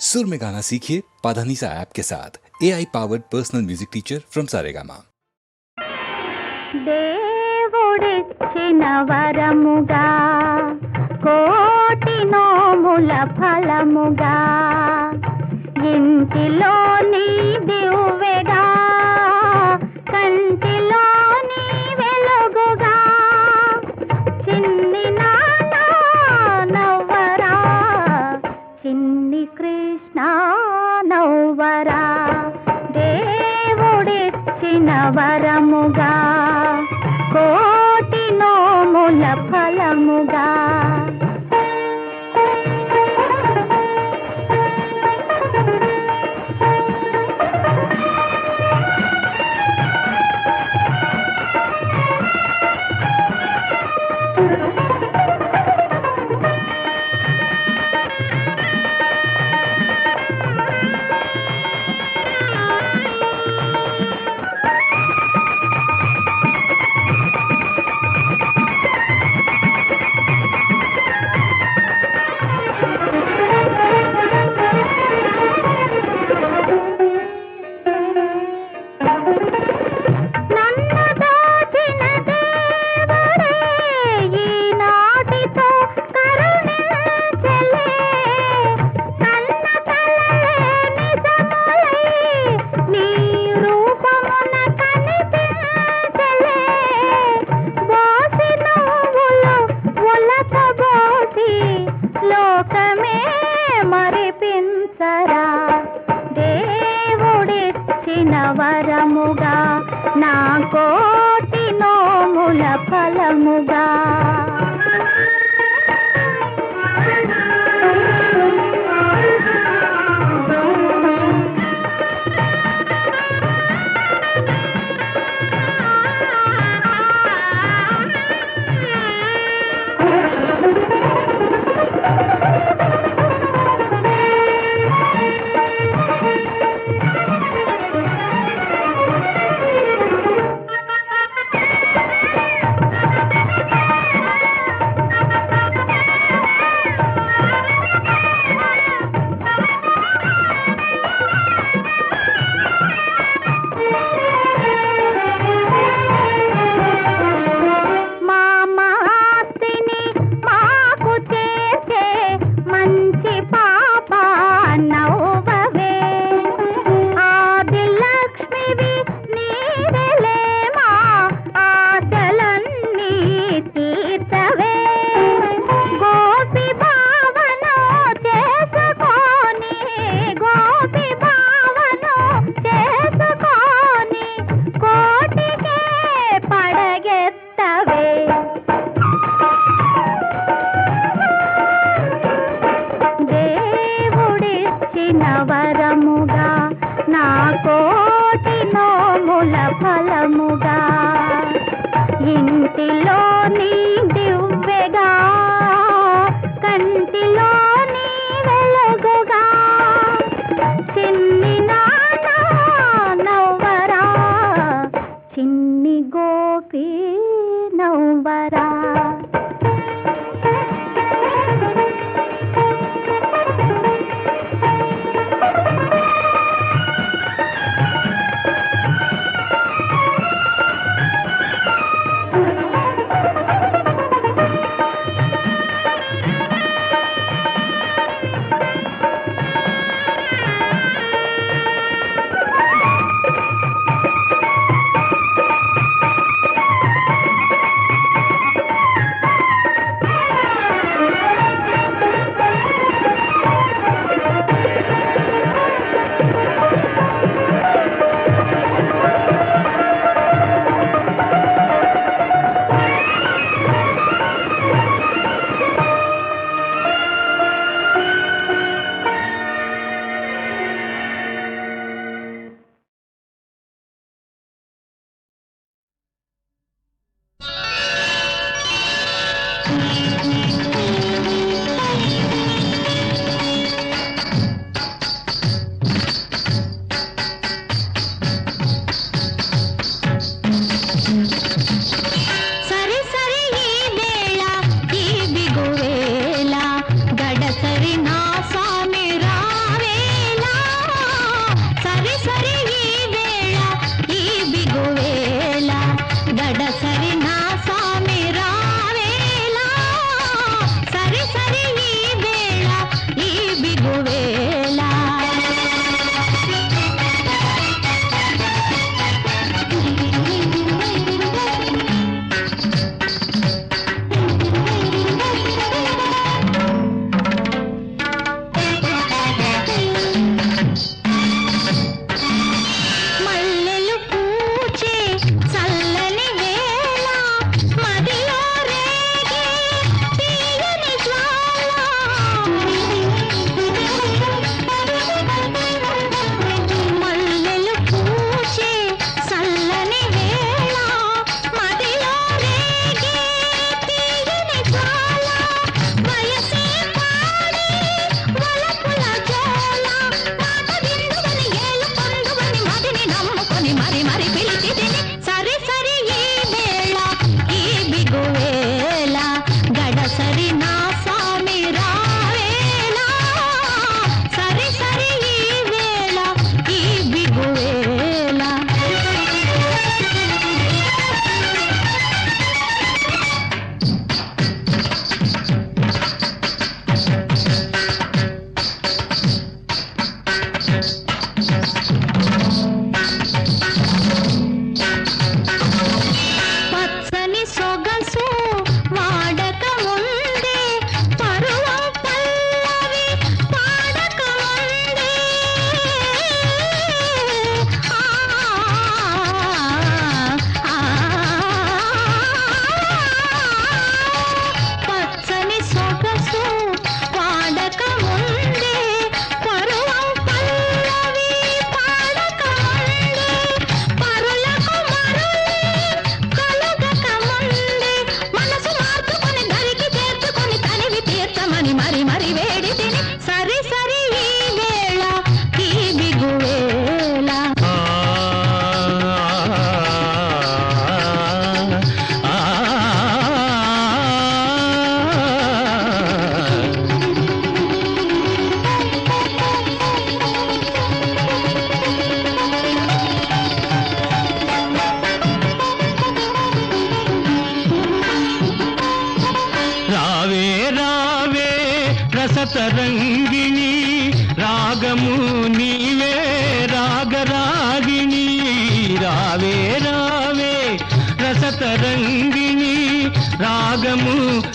सुर में गाना सीखिए पाधानीसा ऐप के साथ। A I powered personal music teacher from Saregama నవరముగా కోటి ఇంటిలో నీ దివ్వెగా వరముగా కోటి నోముల ఫలముగా. ఫలముగా ఇంటిలో నీ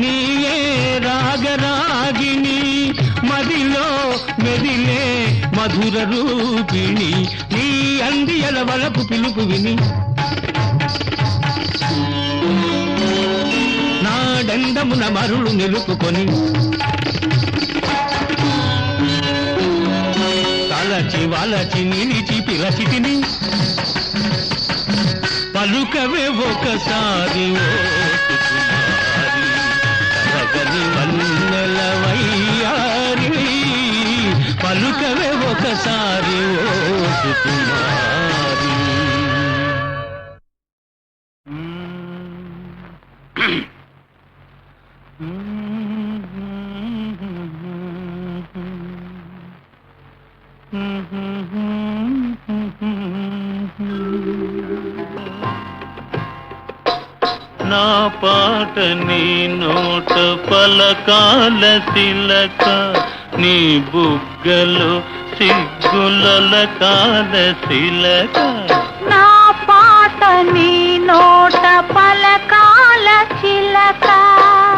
నీయే రాగరాగిణి మదిలో మెదిలే మధుర రూపిణి నీ అందియల వలపు పిలుపు విని. నాడందమున మరులు నిలుపుకొని. తలచి వలచి నిలిచి పిలచితిని. పలుకవే ఒకసారి ఓ ఒక్కసారి నా పాట నీ నోట పలకాల తిలక నీ బుగ్గలు సిగ్గుల కాల శిలక నా పాట నీ నోట పలకాల చిలక.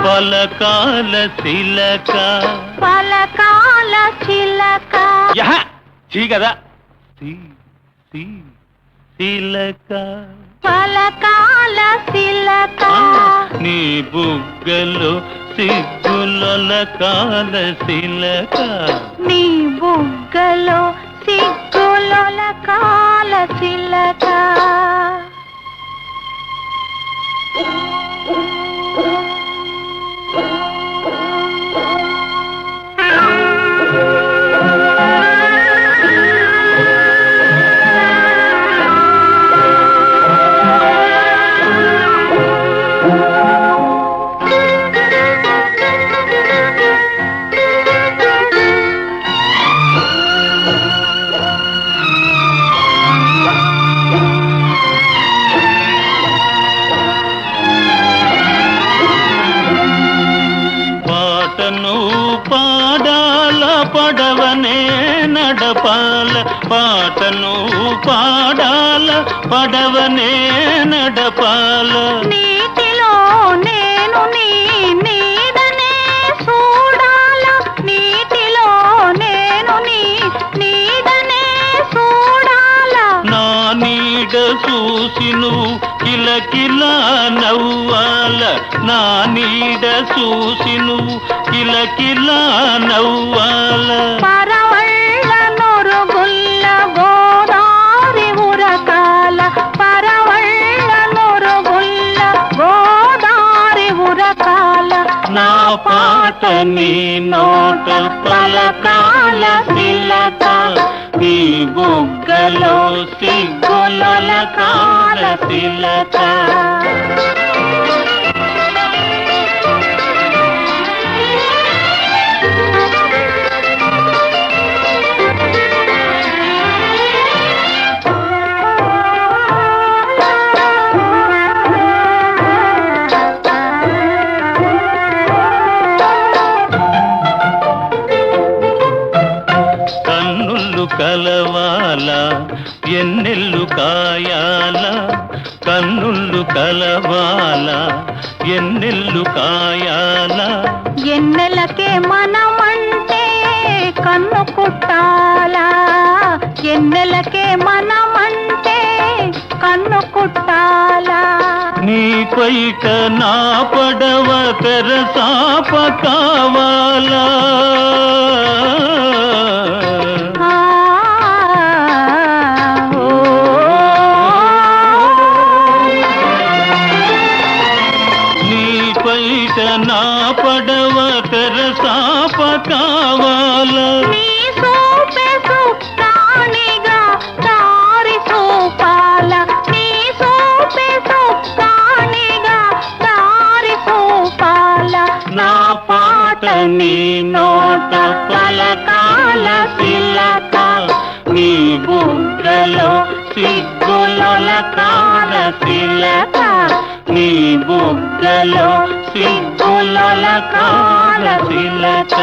పలకాల శిలక. పలకాల చిలక. యహ! చీ కదా. సి సి శిలక. పలకాల చిలక నీ బుగ్గలు సిగ్గుల కాల శిలక. నీ బుగ్గలో సిగ్గుల కాల చిలక Oh, పడవనే నడపాల. నీటిలో నేను నీ నీడనే చూడాల. నీటిలో నేను నీ నీడనే చూడాల. నా నీడ చూసి నువ్వు కిలకిల నవ్వాల. నా నీడ చూసి నువ్వు కిలకిల నవ్వాల. పాట నీ నోట పలకాల శిలక నీ బుగ్గలో సిగ్గుల కాల శిలక ఎన్నెల్లు కాయాల కన్నులు కలవాల ఎన్నెల్లు కాయాల. ఎన్నెలకే మనమంటే కన్ను కుట్టాలా. ఎన్నెలకే మనమంటే కన్ను కుట్టాలా. నీ పైట నా పడవ తెరసాప కావాలా. కాల నీ బుగ్గలో సిగ్గుల కాల శిలక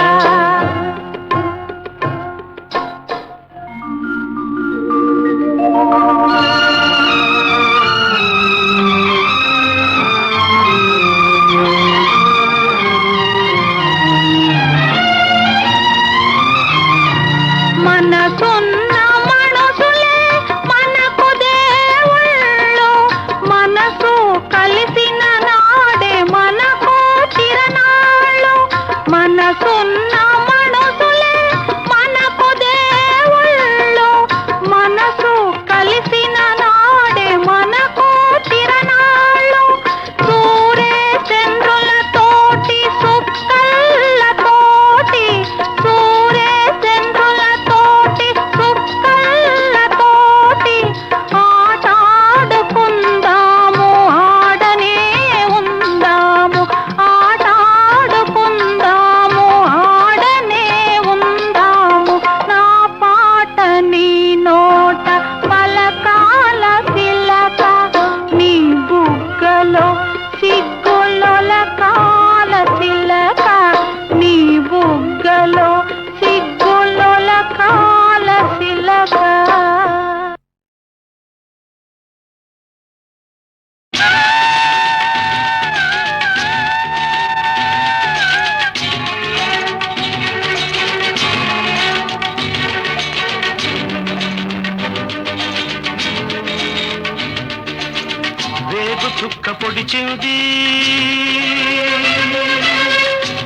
చుక్క పొడిచింది.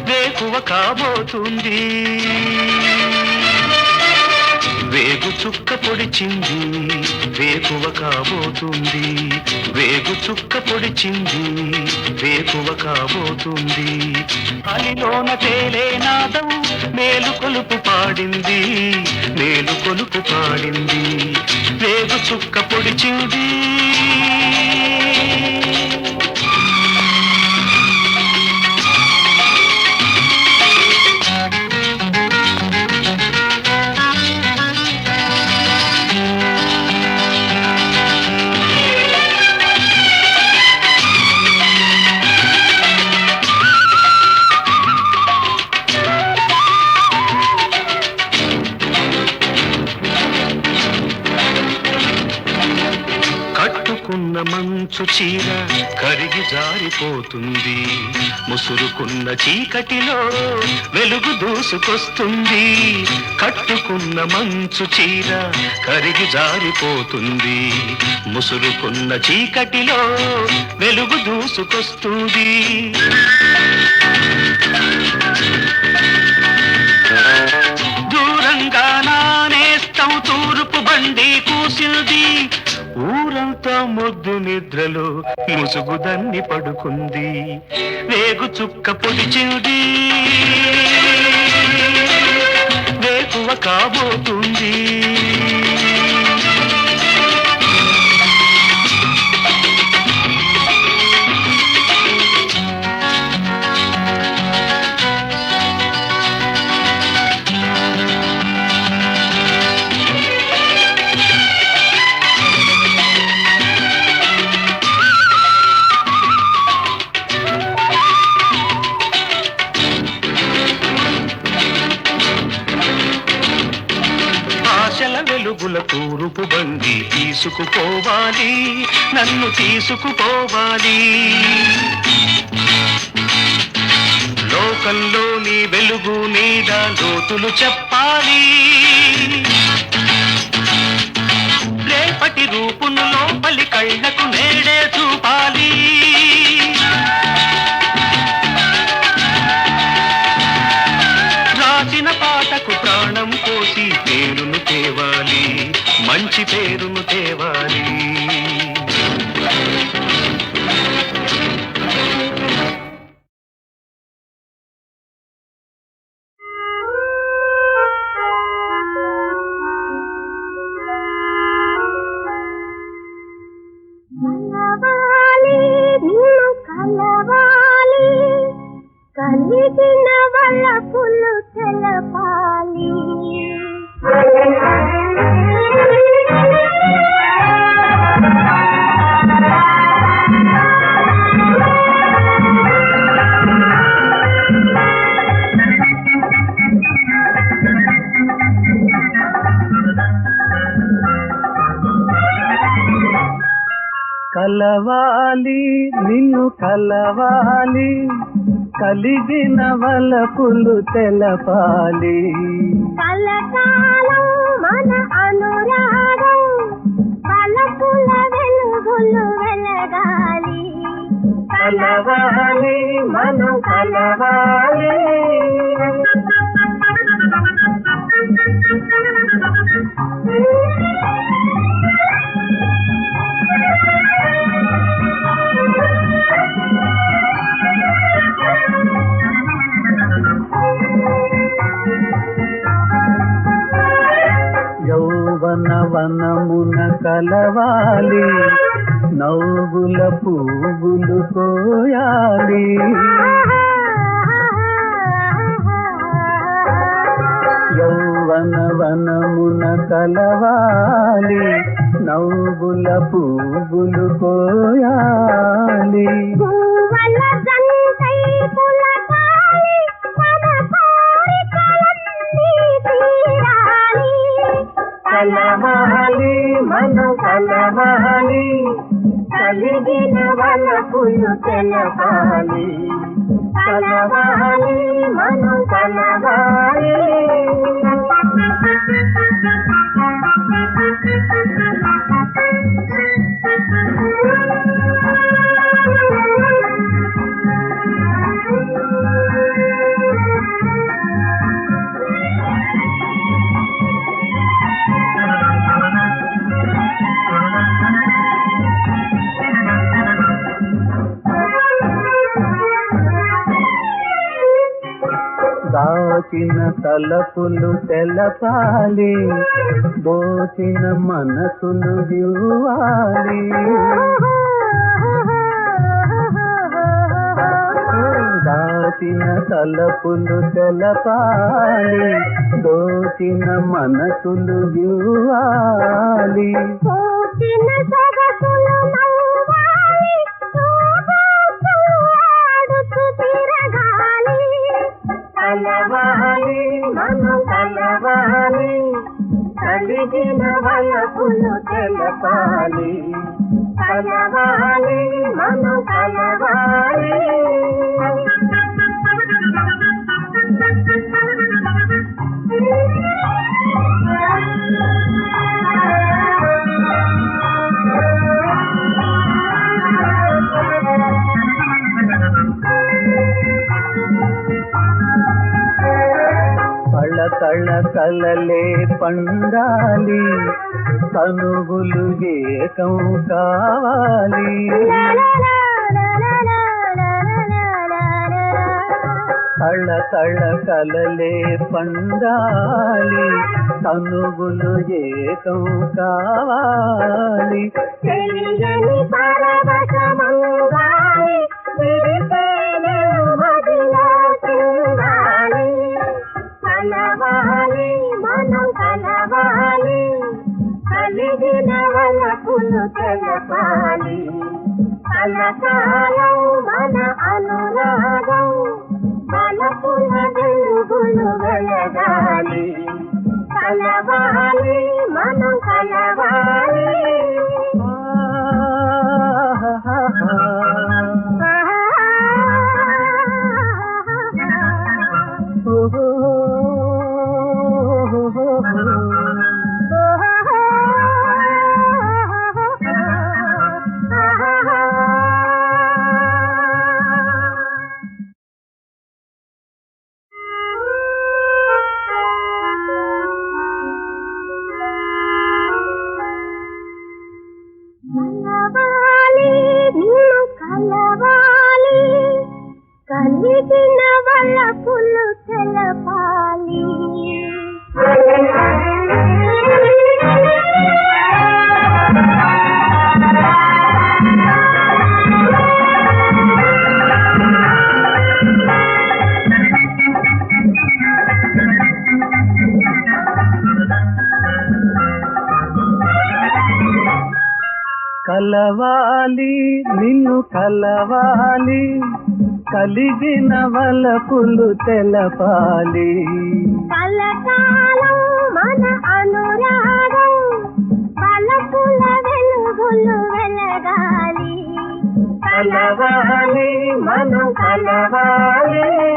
వేకువ కాబోతుంది. వేగు చుక్క పొడిచింది వేకువ కాబోతుంది. వేగు చుక్క పొడిచింది వేకువ కాబోతుంది. అలిలోన తేలే నాదం మేలు కొలుపు పాడింది. మేలు కొలుపు పాడింది. వేగు చుక్క పొడిచింది. చీర కరిగి జారిపోతుంది. ముసురుకున్న చీకటిలో వెలుగు దూసుకొస్తుంది. కట్టుకున్న మంచు చీర కరిగి జారిపోతుంది. ముసురుకున్న చీకటిలో వెలుగు దూసుకొస్తుంది. దూరంగా నానేస్తాం తూర్పు బండి కూసింది. రాత్రంతా మొద్దు నిద్రలో ముసుగుదన్ని పడుకుంది. వేగు చుక్క పొడిచింది వేకువ కాబోతుంది. తీసుకుపోవాలి నన్ను తీసుకుపోవాలి. లోకంలో నీ వెలుగు నీడ లోతులు చెప్పాలి. రేపటి రూపును లోపలి కళ్ళకు నేడే చూపాలి. కలవాలి నిన్ను కలవాలి కలిగిన వలపులు తెలపాలి. కలకాలం మన అనురాగం వలపుల వెలుగులు వెలగాలి. కలవాలి మనం కలవాలి. కావాలి. నవ్వుల పువ్వులు కోయాలి. యౌవన వనమున కలవాలి. నవ్వుల పువ్వు వలపులు తెలవాలి కలవాలి మనం కలవాలి దోచిన తలపులు తెలపాలి. దోచిన మనసులు ఇవ్వాలి. దాచిన తలపులు తెలపాలి. దోచిన మనసులు ఇవ్వాలి. దోచిన సొగసులు కలవాలి మను కలవాలి కలిగిన వలపులు తెలపాలి. కలవాలి మను కలవాలి కళ కలలే పండాలి. కనుగులు ఏకం కావాలి. కళ కళ కలలే పండాలి. కనుగులు ఏకం కావాలి. కలవాలి మనం కలవాలి. కలిగిన వలపులు తెలపాలి. కలకాలం మన అనురాగం మనకుల వెలుగులు వెలగాలి. కలవాలి మనం కలవాలి. కలవాలి కలవాలి నిన్ను కలవాలి కలిగిన వలపులు తెలపాలి. కలకాలం మన అనురాగం వలపుల వెలుగులు వెలగాలి. కలవాలి మనం కలవాలి.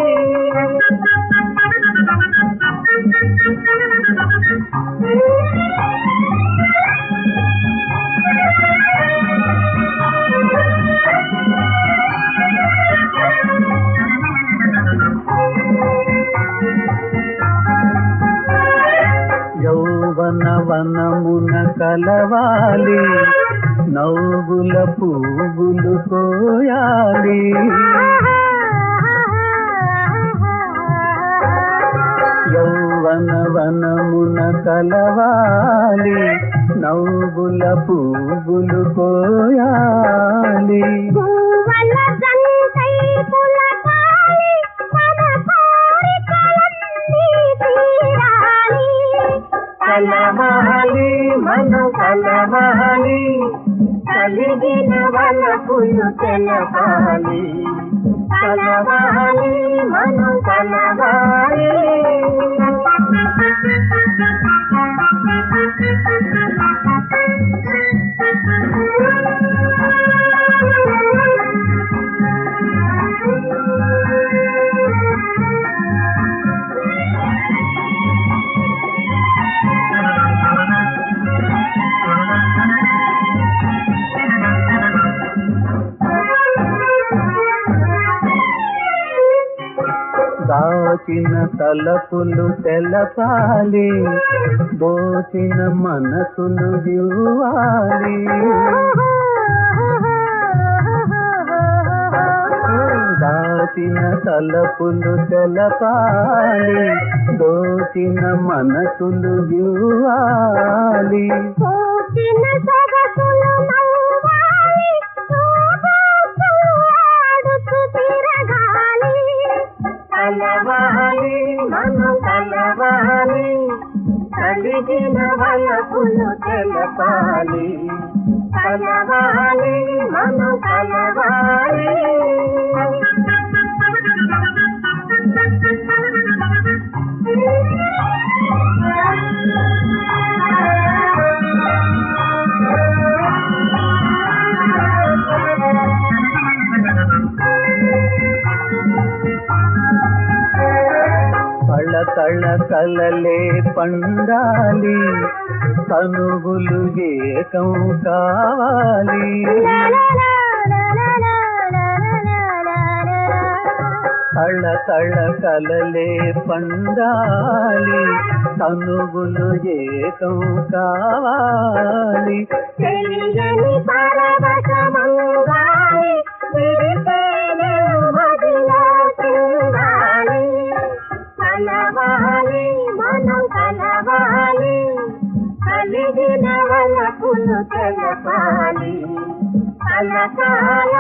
వనమున కలవాలి నవ్వుల పువ్వులు కోయాలి. యౌవన వనమున కలవాలి నవ్వుల పువ్వులు కోయాలి. కలవాలి మన కలవాలి కలిగిన వలపులు తెలవాలి కలవాలి మన కలవాలి దాచిన తలపులు తెలపాలి దోచిన మనసులు ఇవ్వాలి. దాచిన తలపులు తెలపాలి దోచిన మనసులు యువాలి కలవాలి మనం కలవాలి కలిగిన వలపులు తెలపాలి. కలవాలి మనం కలవాలి కళ్ళ కలలే పండాలి. కనుగులు ఏకం కావాలి. కళ్ళ కళ్ళ కలలే పండాలి. కనుగులు ఏకం కావాలి. తెలియని వలపులు తెలపాలి